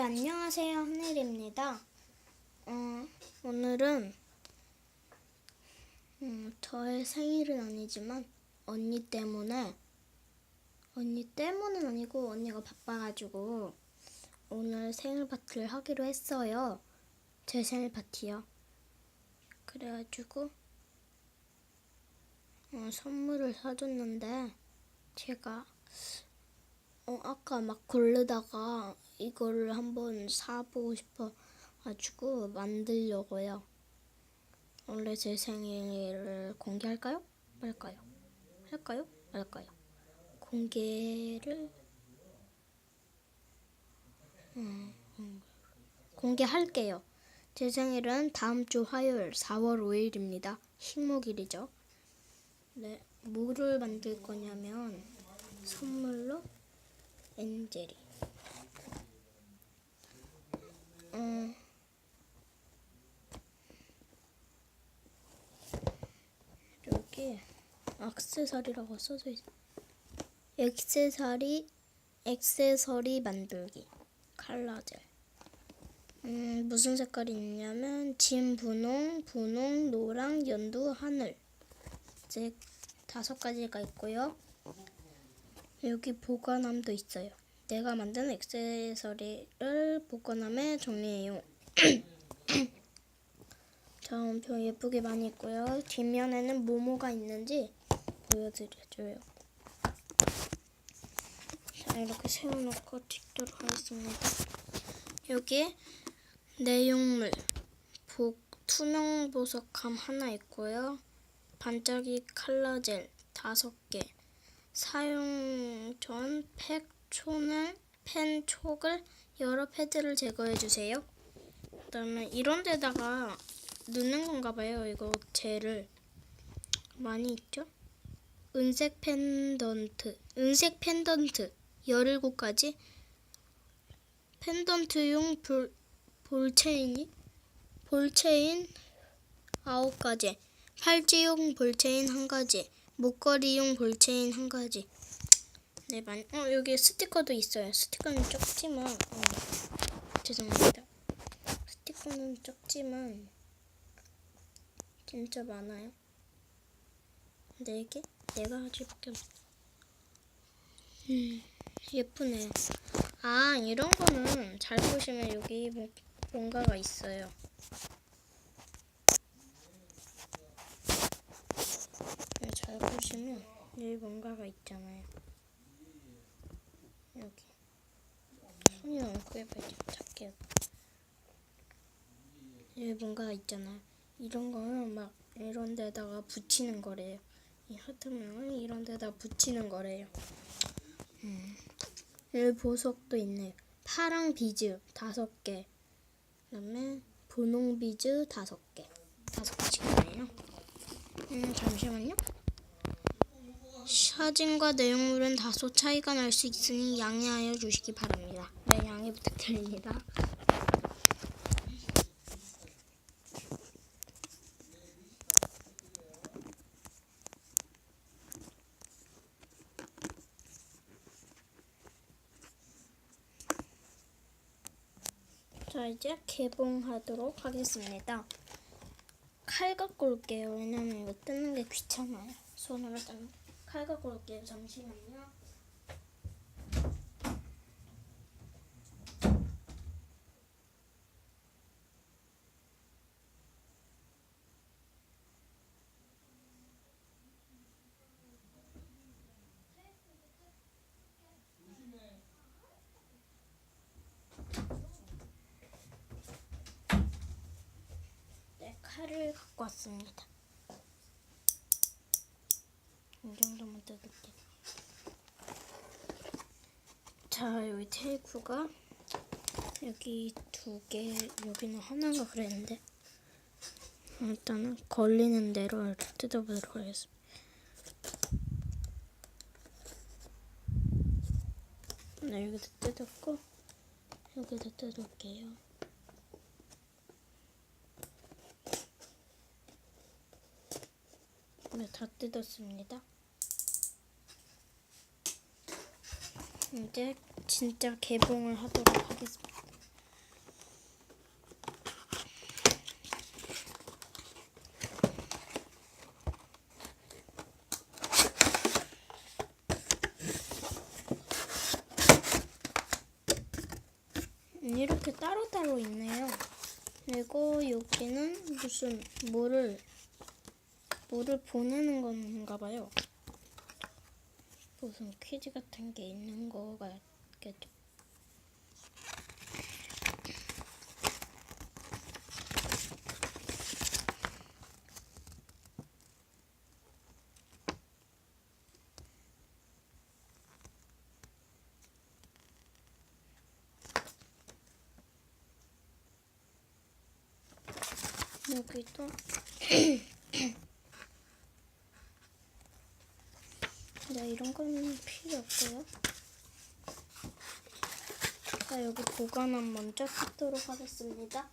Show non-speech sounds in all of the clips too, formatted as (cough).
네, 안녕하세요. 하늘입니다. 어, 오늘은 음, 저의 생일은 아니지만 언니 때문에 언니 때문은 아니고 언니가 바빠가지고 오늘 생일 파티를 하기로 했어요. 제 생일 파티요. 그래가지고 어, 선물을 사줬는데 제가 어, 아까 막 고르다가 이거를 한번 사보고 싶어 가지고 만들려고요. 원래 제 생일을 공개할까요? 말까요? 할까요? 말까요? 공개를 음, 음, 공개할게요. 제 생일은 다음 주 화요일 4월 5일입니다. 식목일이죠. 네, 뭐를 만들 거냐면 선물로 엔젤이. 음, 여기 액세서리라고 써져 있어. 액세서리, 액세서리 만들기. 칼라젤. 음, 무슨 색깔이 있냐면 진 분홍, 분홍, 노랑, 연두, 하늘. 이제 다섯 가지가 있고요. 여기 보관함도 있어요. 내가 만든 액세서리를 보관함에 정리해요. 자, 엄청 예쁘게 많이 있고요. 뒷면에는 뭐뭐가 있는지 보여드려줘요. 자, 이렇게 세워놓고 찍도록 하겠습니다. 여기 내용물, 복, 투명 보석함 하나 있고요. 반짝이 칼라젤 다섯 개. 사용 전 팩, 촌을, 펜, 촉을 여러 패드를 제거해 주세요. 그다음에 이런 데다가 넣는 건가 봐요. 이거 젤을 많이 있죠? 은색 펜던트, 은색 펜던트 17가지 펜던트용 볼, 볼체인이 볼체인 9가지 팔찌용 볼체인 1가지 목걸이용 볼체인 1가지 네, 많이. 어, 여기 스티커도 있어요. 스티커는 적지만, 어, 죄송합니다. 스티커는 적지만, 진짜 많아요. 네 개? 네 가지밖에 없. 음, 예쁘네요. 아, 이런 거는 잘 보시면 여기 뭐, 뭔가가 있어요. 네, 잘 보시면 여기 뭔가가 있잖아요. 여기. 손이 너무 보이죠? 작게. 여기 뭔가 있잖아요. 이런 거는 막 이런 데다가 붙이는 거래요. 이 하트 모양을 이런 데다 붙이는 거래요. 음. 여기 보석도 있네요. 파랑 비즈 다섯 개. 그다음에 분홍 비즈 다섯 개. 다섯 개씩 이네요? 음 잠시만요 사진과 내용물은 다소 차이가 날 수 있으니 양해하여 주시기 바랍니다. 네, 양해 부탁드립니다. 자, 이제 개봉하도록 하겠습니다. 칼 갖고 올게요. 왜냐면 이거 뜯는 게 귀찮아요. 손으로 뜯는 게. 칼 갖고 올게요. 잠시만요. 네, 칼을 갖고 왔습니다. 이 정도만 뜯을게. 자, 여기 테이프가 여기 두 개, 여기는 하나가 그랬는데 일단은 걸리는 대로 뜯어보도록 하겠습니다. 네, 여기도 뜯었고 여기도 뜯을게요. 네, 다 뜯었습니다. 이제 진짜 개봉을 하도록 하겠습니다. 음, 이렇게 따로따로 있네요. 그리고 여기는 무슨 물을 물을 보내는 건가 봐요. 무슨 퀴즈 같은 게 있는 거겠죠. 여기도 (clears throat) 네, 이런 건 필요 없고요. 자, 여기 보관함 먼저 뜯도록 하겠습니다.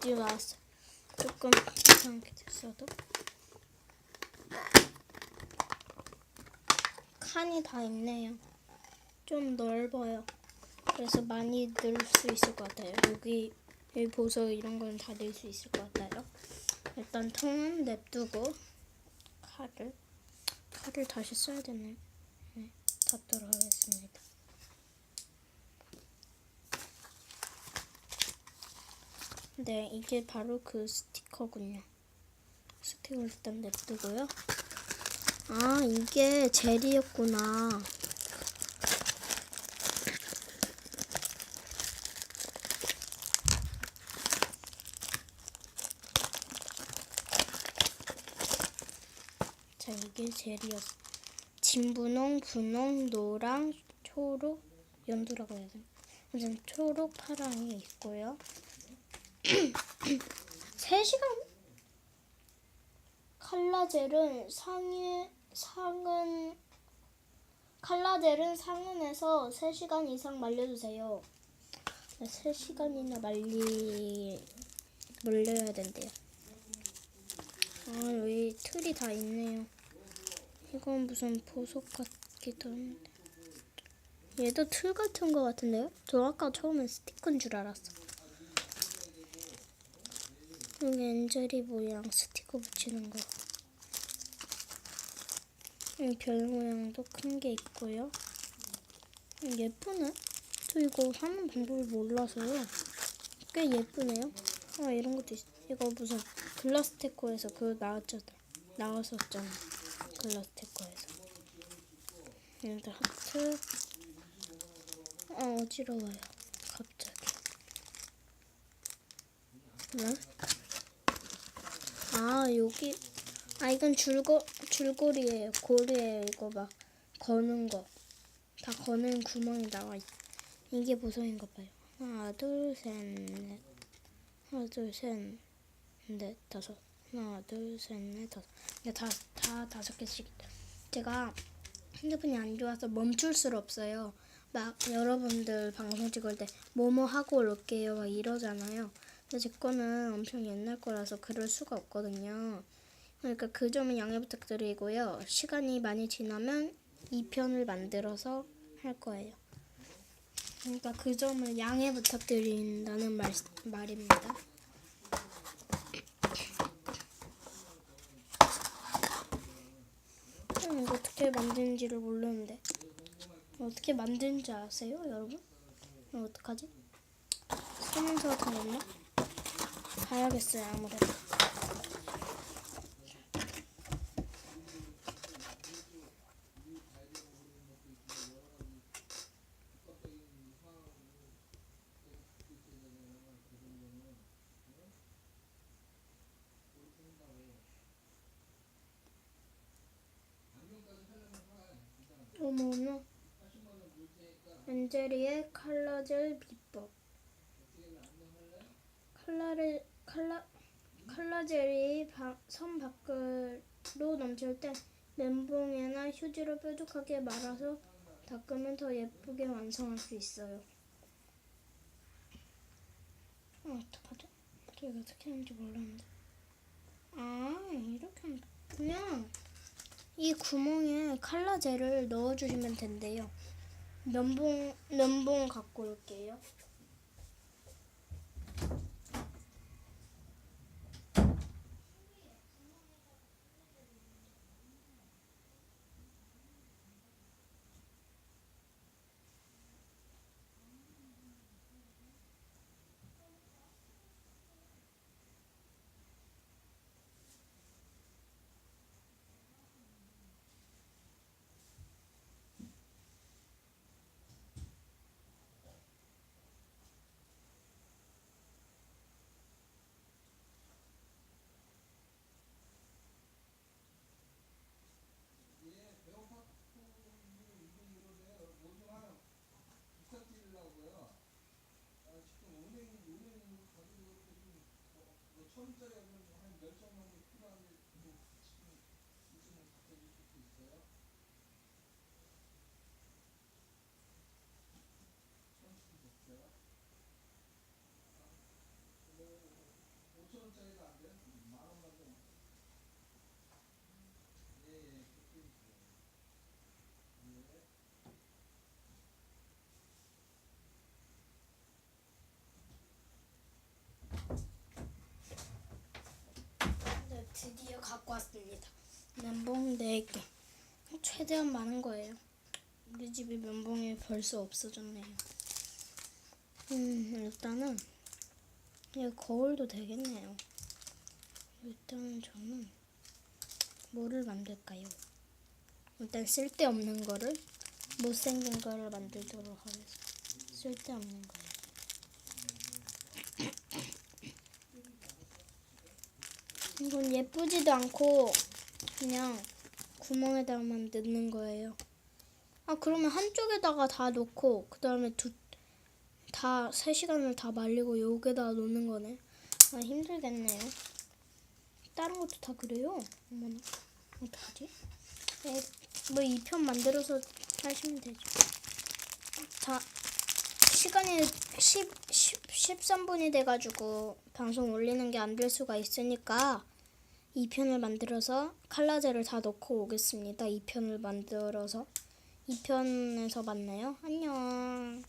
어, 드디어 나왔어. 조금 이상하게 됐어도. 칸이 다 있네요. 좀 넓어요. 그래서 많이 넣을 수 있을 것 같아요. 여기, 여기 보석 이런 건다 넣을 수 있을 것 같아요. 일단 통은 냅두고 칼을 칼을 다시 써야 되네. 네, 닫도록 하겠습니다. 네, 이게 바로 그 스티커군요. 스티커 일단 냅두고요. 아, 이게 젤이었구나. 자, 이게 젤이었어. 진분홍, 분홍, 노랑, 초록, 연두라고 해야 되나? 무슨 초록, 파랑이 있고요. (laughs) 3시간? 칼라젤은 상해, 상은 칼라젤은 상온에서 3시간 이상 말려주세요. 3시간이나 말리 말려야 된대요. 아 여기 틀이 다 있네요. 이건 무슨 보석 같기도 한데 얘도 틀 같은 거 같은데요? 저 아까 처음엔 스티커인 줄 알았어. 여기 엔젤이 모양 스티커 붙이는 거. 여기 별 모양도 큰 게 있고요. 음, 예쁘네. 저 이거 하는 방법을 몰라서요. 꽤 예쁘네요. 아 이런 것도 있어. 이거 무슨 글라스 테코에서 그거 나왔잖아. 나왔었잖아. 글라스 테코에서. 여기다 하트. 아 어지러워요. 갑자기. 네? 아 여기 아 이건 줄고 줄고리예요. 고리예요 이거 막 거는 거. 다 거는 구멍이 나와 있. 이게 보석인가 봐요. 하나 둘셋넷. 하나 둘셋넷 다섯. 하나 둘셋넷 다섯. 이게 다다 다섯 개씩. 제가 핸드폰이 안 좋아서 멈출 수가 없어요. 막 여러분들 방송 찍을 때 뭐뭐 하고 올게요. 막 이러잖아요 제 거는 엄청 옛날 거라서 그럴 수가 없거든요. 그러니까 그 점은 양해 부탁드리고요. 시간이 많이 지나면 2편을 만들어서 할 거예요. 그러니까 그 점을 양해 부탁드린다는 말, 말입니다. 음, 이거 어떻게 만드는지를 모르는데 어떻게 만드는지 아세요, 여러분? 어떡하지? 같은 거 없나? 봐야겠어요 아무래도. 어머 어머 엠제리의 칼라젤 비법. 칼라를 칼라 칼라젤이 바, 선 밖으로 넘칠 때 멘붕이나 휴지로 뾰족하게 말아서 닦으면 더 예쁘게 완성할 수 있어요. 어, 어떡하지? 저 이거 어떻게 하는지 몰랐는데. 아, 이렇게 하면 그냥 이 구멍에 칼라젤을 넣어주시면 된대요. 면봉 면봉 갖고 올게요. 네, 드디어 갖고 왔습니다. 면봉 4개. 최대한 많은 거예요. 우리 집에 면봉이 벌써 없어졌네요. 음, 일단은 이거 거울도 되겠네요. 일단은 저는 뭐를 만들까요? 일단 쓸데없는 거를 못생긴 거를 만들도록 하겠습니다. 쓸데없는 거요. 이건 예쁘지도 않고 그냥 구멍에다만 넣는 거예요. 아 그러면 한쪽에다가 다 놓고 그 다음에 두 다 3시간을 다 말리고 여기에다 놓는 거네. 아 힘들겠네요. 다른 것도 다 그래요. 어머나 어떡하지? 네, 뭐 2편 만들어서 하시면 되죠. 자 시간이 10, 10, 13분이 돼가지고 방송 올리는 게 안 될 수가 있으니까 2편을 만들어서 칼라젤을 다 넣고 오겠습니다. 2편을 만들어서 2편에서 만나요. 안녕.